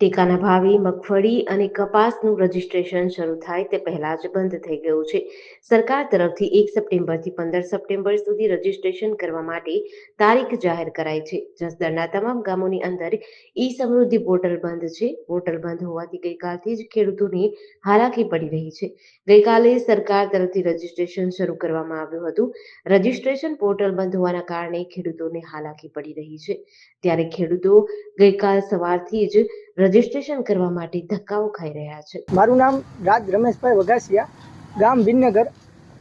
ટેકાના ભાવે મગફળી અને કપાસનું રજીસ્ટ્રેશન શરૂ થાય તે પહેલા જ બંધ થઈ ગયું છે. સરકાર તરફથી એક સપ્ટેમ્બરથી પંદર સપ્ટેમ્બર સુધી રજીસ્ટ્રેશન કરવા માટે તારીખ જાહેર કરાઈ છે. જસદણના તમામ ગામોની અંદર ઈ સમૃદ્ધિ પોર્ટલ બંધ છે. પોર્ટલ બંધ હોવાથી ગઈકાલથી જ ખેડૂતોને હાલાકી પડી રહી છે. ગઈકાલે સરકાર તરફથી રજીસ્ટ્રેશન શરૂ કરવામાં આવ્યું હતું. રજીસ્ટ્રેશન પોર્ટલ બંધ હોવાના કારણે ખેડૂતોને હાલાકી પડી રહી છે. ત્યારે ખેડૂતો ગઈકાલ સવારથી જ રજીસ્ટ્રેશન કરવા માટે ધક્કાઓ ખાઈ રહ્યા છે. મારું નામ રાજ રમેશભાઈ વઘાસિયા. ગામ વિનનગર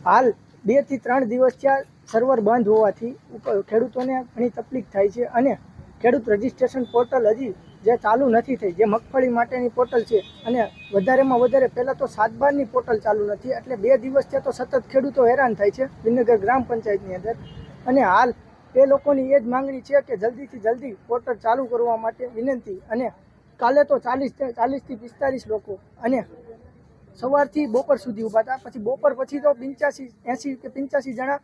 હાલ બેથી ત્રણ દિવસ થયા સર્વર બંધ હોવાથી ખેડૂતોને ઘણી તકલીફ થાય છે અને ખેડૂત રજીસ્ટ્રેશન પોર્ટલ હજી જે ચાલુ નથી થઈ, જે મગફળી માટેની પોર્ટલ છે અને વધારેમાં વધારે પહેલાં તો સાત બારની પોર્ટલ ચાલુ નથી, એટલે બે દિવસ થયા તો સતત ખેડૂતો હેરાન થાય છે વિનગર ગ્રામ પંચાયતની અંદર. અને હાલ એ લોકોની એ જ માંગણી છે કે જલ્દીથી જલ્દી પોર્ટલ ચાલુ કરવા માટે વિનંતી અને કાલે તો ચાલીસ ચાલીસથી પિસ્તાલીસ લોકો. અને સવારથી બપોર સુધી ઊભા હતા. પછી બપોર પછી તો પંચ્યાસી, એંસી કે પંચ્યાસી જણા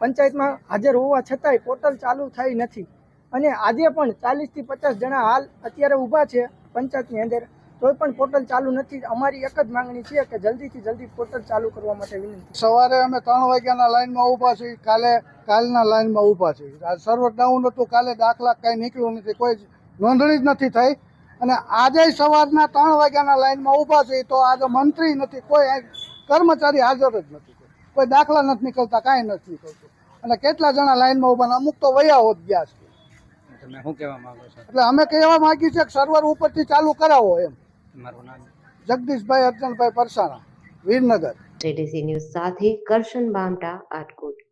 પંચાયતમાં હાજર હોવા છતાંય પોર્ટલ ચાલુ થઈ નથી. અને આજે પણ ચાલીસથી પચાસ જણા હાલ અત્યારે ઊભા છે પંચાયતની અંદર. તોય પણ પોર્ટલ ચાલુ નથી. અમારી એક જ માંગણી છે કે જલ્દીથી જલ્દી પોર્ટલ ચાલુ કરવા માટે વિનંતી. સવારે અમે ત્રણ વાગ્યાના લાઈનમાં ઊભા છીએ. કાલે કાલના લાઈનમાં ઊભા છીએ. સર્વર ડાઉન હતું. કાલે દાખલા કાંઈ નીકળ્યું નથી. કોઈ નોંધણી જ નથી થઈ. અને આજે સવારના ત્રણ વાગ્યાના લાઈનમાં ઊભા છે તો આજે મંત્રી નથી કોઈ કર્મચારી હાજર જ નથી. કોઈ દાખલા નથી નીકળતા કાંઈ નથી નીકળતું. અને કેટલા જણા લાઈનમાં ઊભા અમુક તો વયા હોત ગયા છે. તમે શું કહેવા માંગો છો? એટલે અમે કહેવા માંગીએ છીએ કે સર્વર ઉપરથી ચાલુ કરાવો એમ. મારું નામ? જગદીશભાઈ અર્જનભાઈ પરસાણા વીરનગર. જેડીસી ન્યૂઝ સાથે કરશન બામટા આટકોટ.